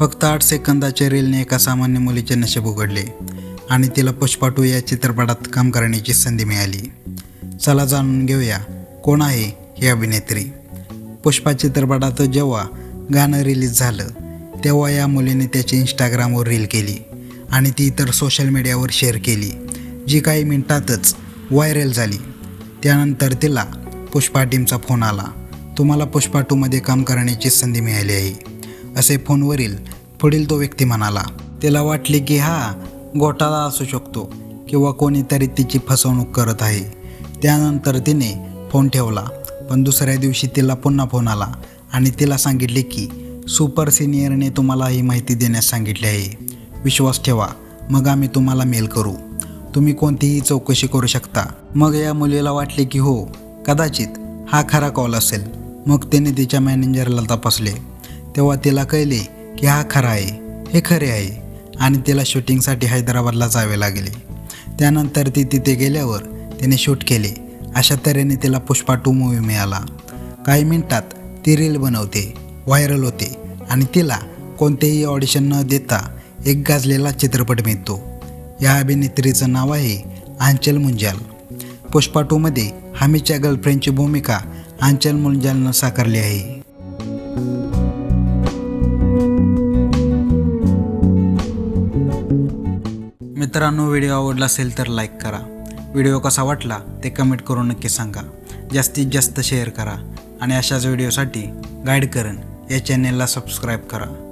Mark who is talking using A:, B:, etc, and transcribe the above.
A: फक्त आठ सेकंदाच्या रीलने एका सामान्य मुलीचे नशीब उघडले आणि तिला पुष्पा टू या चित्रपटात काम करण्याची संधी मिळाली. चला जाणून घेऊया कोण आहे ही अभिनेत्री? पुष्पा चित्रपटात जेव्हा गाणं रिलीज झालं तेव्हा या मुलीने त्याची इंस्टाग्रामवर रील केली आणि ती इतर सोशल मीडियावर शेअर केली जी काही मिनिटातच व्हायरल झाली. त्यानंतर तिला पुष्पा टीमचा फोन आला. तुम्हाला पुष्पा टूमध्ये काम करण्याची संधी मिळाली आहे. असे फोनवरील पुढील तो व्यक्ती म्हणाला तिला वाटले की हा घोटाळा असू शकतो किंवा कोणीतरी तिची फसवणूक करत आहे. त्यानंतर तिने फोन ठेवला पण दुसऱ्या दिवशी तिला पुन्हा फोन आला आणि तिला सांगितले की सुपर सिनियरने तुम्हाला ही माहिती देण्यास सांगितले आहे. विश्वास ठेवा मग आम्ही तुम्हाला मेल करू. तुम्ही कोणतीही चौकशी करू शकता. मग या मुलीला वाटले की हो कदाचित हा खरा कॉल असेल. मग तिने तिच्या मॅनेजरला तपासले. तेव्हा तिला कळले की हा खरा आहे हे खरे आहे आणि तिला शूटिंगसाठी हैदराबादला जावे लागले. त्यानंतर ती तिथे गेल्यावर तिने शूट केले. अशा तऱ्हेने तिला पुष्पा टू मूवी मिळाला. काही मिनिटात ती रील बनवते व्हायरल होते आणि तिला कोणतेही ऑडिशन न देता एक गाजलेला चित्रपट मिळतो. या अभिनेत्रीचं नाव आहे आंचल मुंजाल. पुष्पा टूमध्ये हमीच्या गर्लफ्रेंडची भूमिका आंचल मुंजालनं साकारली आहे. मित्रांनो व्हिडिओ आवडला असेल तर लाईक करा. व्हिडिओ कसा वाटला ते कमेंट करून नक्की सांगा. जास्तीत जास्त शेअर करा आणि अशाच व्हिडिओसाठी गाईड करण या चॅनेलला सबस्क्राईब करा.